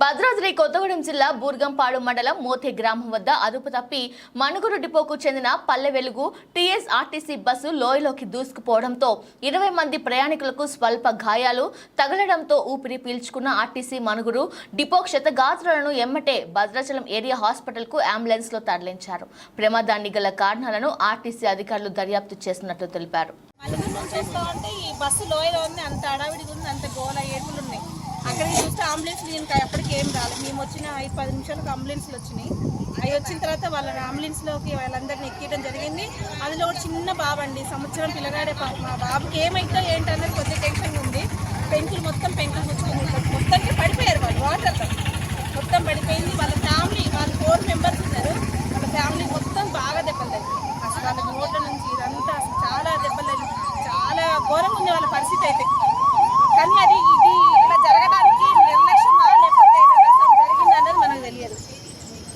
భద్రాద్రి కొత్తగూడెం జిల్లా బూర్గంపాడు మండలం మోతే గ్రామం వద్ద అదుపు తప్పి మణుగురు డిపోకు చెందిన పల్లె వెలుగు టీఎస్ఆర్టీసీ బస్సు లోయలోకి దూసుకుపోవడంతో ఇరవై మంది ప్రయాణికులకు స్వల్ప గాయాలు తగలడంతో ఊపిరి పీల్చుకున్న ఆర్టీసీ మణుగురు డిపో క్షతగాత్రులను ఎమ్మటే భద్రాచలం ఏరియా హాస్పిటల్కు అంబులెన్స్లో తరలించారు. ప్రమాదాన్ని గల కారణాలను ఆర్టీసీ అధికారులు దర్యాప్తు చేస్తున్నట్లు తెలిపారు. ఈ బస్సు లోయలో ఉంది అంత అడావిడిగా ఉంది అంత గోల ఏడుపులు ఉన్నాయి. అక్కడికి చూస్తే అంబులెన్స్ దీనికి ఏం రాలేదు మేము వచ్చిన ఐదు పది నిమిషాలకు అంబులెన్స్లు వచ్చినాయి. అవి వచ్చిన తర్వాత వాళ్ళని అంబులెన్స్లోకి వాళ్ళందరినీ ఎక్కియడం జరిగింది. అందులో చిన్న బాబు అండి సంవత్సరం పిల్లగాడే పాప. మా బాబుకి ఏమైందో ఏంటన్నది కొద్దిగా టెన్షన్ ఉంది. పెంకులు మొత్తం పెంకులు వచ్చింది మొత్తంగా పడిపోయారు వాళ్ళు వాటర్లో మొత్తం పడిపోయింది. వాళ్ళ ఫ్యామిలీ వాళ్ళ ఫోర్ మెంబర్స్ ఉన్నారు. వాళ్ళ ఫ్యామిలీ మొత్తం బాగా దెబ్బలు తగ్గింది అసలు వాళ్ళ నోట్ల నుంచి ఇదంతా చాలా దెబ్బలు చాలా ఘోరంగా ఉంది వాళ్ళ పరిస్థితి అయితే.